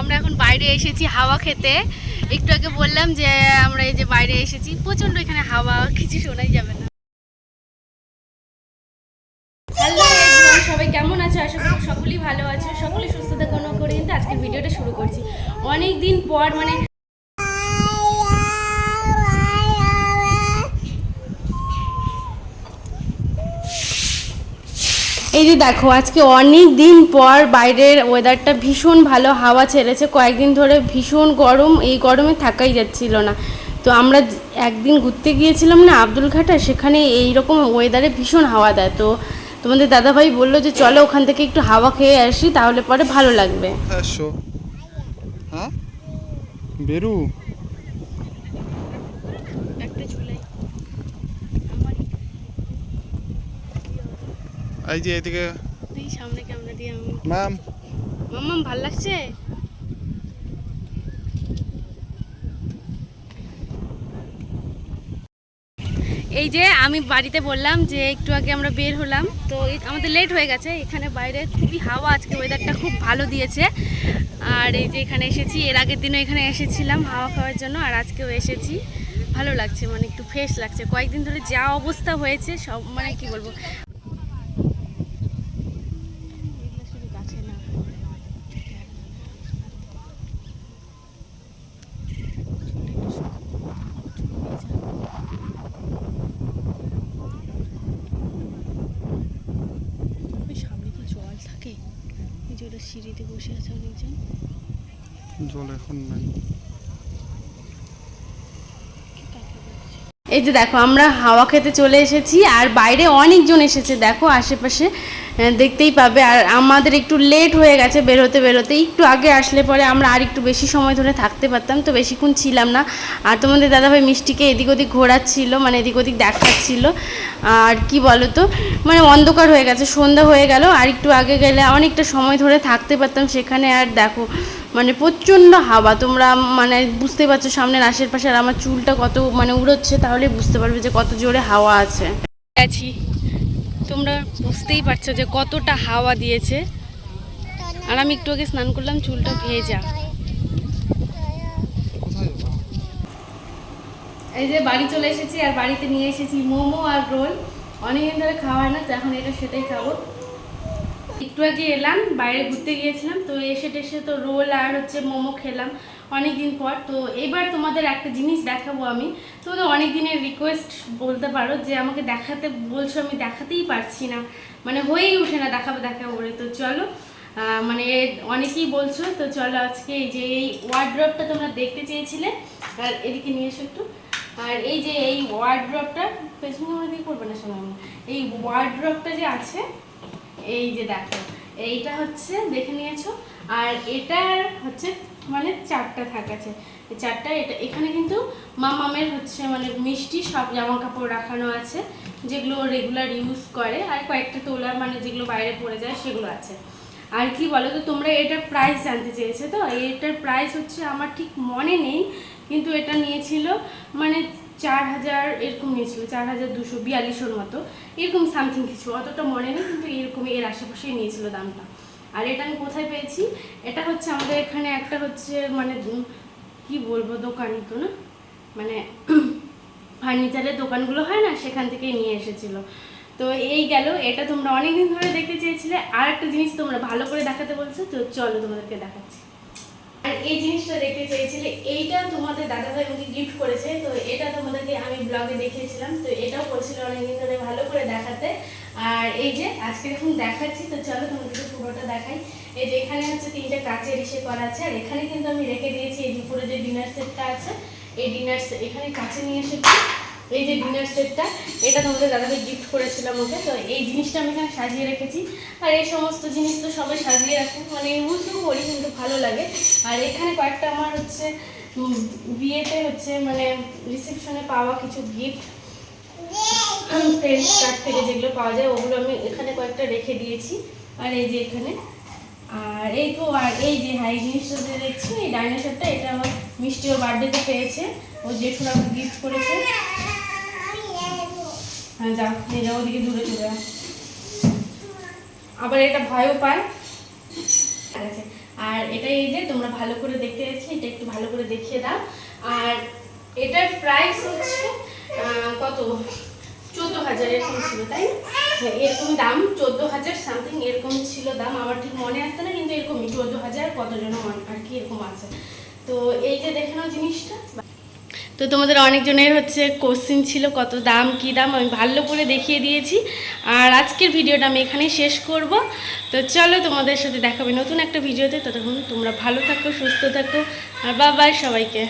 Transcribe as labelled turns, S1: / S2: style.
S1: আমরা এখন বাইরে এসেছি হাওয়া খেতে। একটু আগে বললাম যে, আমরা এই যে বাইরে এসেছি প্রচণ্ড এখানে হাওয়া, কিছু শোনাই যাবে না। সবাই কেমন আছো? আশা করি সকলেই ভালো আছো। সকলেই সুস্থতা কোনো করে কিন্তু আজকে ভিডিওটা শুরু করছি। অনেক দিন পর মানে এই যে দেখো আজকে অনেক দিন পর বাইরের ওয়েদারটা ভীষণ ভালো হাওয়া ছেড়েছে। কয়েকদিন ধরে ভীষণ গরম এই গরমে থাকাই যাচ্ছিল না। তো আমরা একদিন ঘুরতে গিয়েছিলাম না আব্দুল ঘাটা সেখানে এই রকম ওয়েদারে ভীষণ হাওয়া দেয়। তো তোমাদের দাদাভাই বলল যে চলো ওখান থেকে একটু হাওয়া খেয়ে আসি তাহলে পরে ভালো লাগবে।
S2: এসো হ্যাঁ? বেরু।
S1: একটা চুলাই
S2: এই যে এদিকে।
S1: সামনে ক্যামেরা দিয়ে আমি
S2: ম্যাম।
S1: মাম্মাম ভালো লাগছে? এই যে আমি বাড়িতে বললাম যে একটু আগে আমরা বের হলাম তো আমাদের লেট হয়ে গেছে। এখানে বাইরে খুবই হাওয়া আজকে ওয়েদারটা খুব ভালো দিয়েছে। আর এই যে এখানে এসেছি এর আগের দিনও এখানে এসেছিলাম হাওয়া খাওয়ার জন্য আর আজকেও এসেছি। ভালো লাগছে মানে একটু ফ্রেশ লাগছে। কয়েকদিন ধরে যা অবস্থা হয়েছে সব মানে কি বলব এগুলো শুধু গাছে না ওই সামনে কি জল থাকে এই যে সিঁড়িতে বসে আছে অনেকজন।
S2: জল এখন নাই।
S1: এই যে দেখো আমরা হাওয়া খেতে চলে এসেছি আর বাইরে অনেকজন এসেছে দেখো আশেপাশে। দেখতেই পাবে। আর আমাদের একটু লেট হয়ে গেছে বেরোতে বেরোতে। একটু আগে আসলে পরে আমরা আর একটু বেশি সময় ধরে থাকতে পারতাম, তো বেশিক্ষণ ছিলাম না। আর তোমাদের দাদাভাই মিষ্টিকে এদিক ওদিক ঘোরাচ্ছিল মানে এদিক ওদিক দেখাচ্ছিল। আর কি বলো তো মানে অন্ধকার হয়ে গেছে, সন্ধ্যা হয়ে গেল। আর একটু আগে গেলে অনেকটা সময় ধরে থাকতে পারতাম সেখানে। আর দেখো মানে প্রচণ্ড হাওয়া। তোমরা মানে বুঝতে পারছ, সামনের আশেপাশে আর আমার চুলটা কত মানে উড়োচ্ছে তাহলে বুঝতে পারবে যে কত জোরে হাওয়া আছে। আছি তোমরা বুঝতেই পারছ যে কতটা হাওয়া দিয়েছে। আর আমি একটু আগে স্নান করলাম, চুলটা ভেজা।
S2: যা
S1: এই যে বাড়ি চলে এসেছি, আর বাড়িতে নিয়ে এসেছি মোমো আর রোল। অনেকদিন ধরে খাওয়া হয় না, তো এখন এটা সেটাই খাব। একটু আগে এলাম, বাইরে ঘুরতে গিয়েছিলাম, তো এসে টেসে তো রোল আর হচ্ছে মোমো খেলাম অনেক দিন পর। তো এবার তোমাদের একটা জিনিস দেখাবো আমি। তোমাদের অনেক দিনের রিকোয়েস্ট বলতে পারো যে আমাকে দেখাতে, বলছো আমি দেখাতেই পারছি না। মানে হয়েই ওঠে না দেখাবো দেখাবো বলে তো চলো মানে অনেকেই বলছো, তো চলো আজকে এই যে এই ওয়ার্ড্রপটা তোমরা দেখতে চেয়েছিলে, আর এদিকে নিয়ে এসো একটু। আর এই যে এই ওয়ার্ড্রপটা পেছনে আমার দিকে করবে না শোনো? এই ওয়ার্ড্রপটা যে আছে এই যে দেখো, এইটা হচ্ছে দেখে নিয়েছো, আর এটার হচ্ছে মানে চারটা থাক আছে। চারটা, এটা এখানে কিন্তু মামামের হচ্ছে মানে মিষ্টি সব জামা কাপড় রাখানো আছে, যেগুলো রেগুলার ইউজ করে, আর কয়েকটা তোলার মানে যেগুলো বাইরে পড়ে যায় সেগুলো আছে। আর কি বলো তো তোমরা এটার প্রাইস জানতে চেয়েছো তো? এটার প্রাইস হচ্ছে, আমার ঠিক মনে নেই, কিন্তু এটা নিয়েছিল মানে চার হাজার এরকম নিয়েছিল চার হাজার দুশো বিয়াল্লিশোর মতো। এরকম সামথিং কিছু, অতটা মনে নেই, কিন্তু এরকম এর আশেপাশেই নিয়েছিল দামটা। আর এটা আমি কোথায় পেয়েছি? এটা হচ্ছে আমাদের এখানে একটা হচ্ছে মানে কি বলব দোকানই তো না? মানে ফার্নিচারের দোকানগুলো হয় না, সেখান থেকেই নিয়ে এসেছিল। তো এই গেল, এটা তোমরা অনেকদিন ধরে দেখতে চেয়েছিলে। আর একটা জিনিস তোমরা ভালো করে দেখাতে বলছো, তো চলো তোমাদেরকে দেখাচ্ছি। আর এই জিনিসটা দেখতে চেয়েছিলে, এইটা তোমাদের দাদাভাই আমাকে গিফট করেছে, তো এটা তোমাদেরকে আমি ব্লগে দেখিয়েছিলাম, তো এটাও বলছিল অনেকদিন ধরে ভালো করে দেখাতে। আর এই যে, আজকে যখন দেখাচ্ছি, তো চলো তোমাদেরকে পুরোটা দেখাই। এই যে এখানে হচ্ছে তিনটে কাচের ইসে করা আছে, আর এখানে কিন্তু আমি রেখে দিয়েছি এই উপরে যে ডিনার সেটটা আছে, এই ডিনার এখানে কাছে নিয়ে এসেছি। এই যে ডিনার সেটটা এটা তোমাদের দাদাকে গিফট করেছিলাম ওকে, তো এই জিনিসটা আমি এখানে সাজিয়ে রেখেছি। আর এই সমস্ত জিনিস তো সবাই সাজিয়ে রাখে মানে ইউজও করি কিন্তু ভালো লাগে। আর এখানে কয়েকটা আমার হচ্ছে বিয়েতে হচ্ছে মানে রিসেপশনে পাওয়া কিছু গিফট ফ্রেন্ডস কার্ড থেকে যেগুলো পাওয়া যায়, ওগুলো আমি এখানে কয়েকটা রেখে দিয়েছি। আর এই যে এখানে, আর এই তো, আর এই যে হাই জিনিসটা যে দেখছি, এই ডাইনোসরটা এটা আমার মিষ্টি ওর বার্থডেতে পেয়েছে। ও জেঠুরা গিফট করেছে। যাও নিয়ে যাও ওদিকে দূরে চলে যাও আবার এটা ভয়ও পায়। আছে। আর এটা এই যে তোমরা ভালো করে দেখতে যাচ্ছি এটা একটু ভালো করে দেখিয়ে দাও। আর এটার প্রাইস হচ্ছে কত? চোদ্দ হাজার এরকম ছিল তাই? হ্যাঁ, এরকম দাম চোদ্দ হাজার সামথিং এরকম ছিল দাম। আমার ঠিক মনে আসছে না কিন্তু এরকমই চোদ্দ হাজার কত জন আর কি এরকম আছে। তো এই যে দেখে নাও জিনিসটা। তো তোমাদের অনেকজনের হচ্ছে কোশ্চিন ছিল, কত দাম, কি দাম, আমি ভালো করে দেখিয়ে দিয়েছি। আর আজকের ভিডিওটা আমি এখানেই শেষ করব। তো চলো তোমাদের সাথে দেখাবে নতুন একটা ভিডিওতে। ততক্ষণ তোমরা ভালো থাকো, সুস্থ থাকো, আর বাবাই সবাইকে।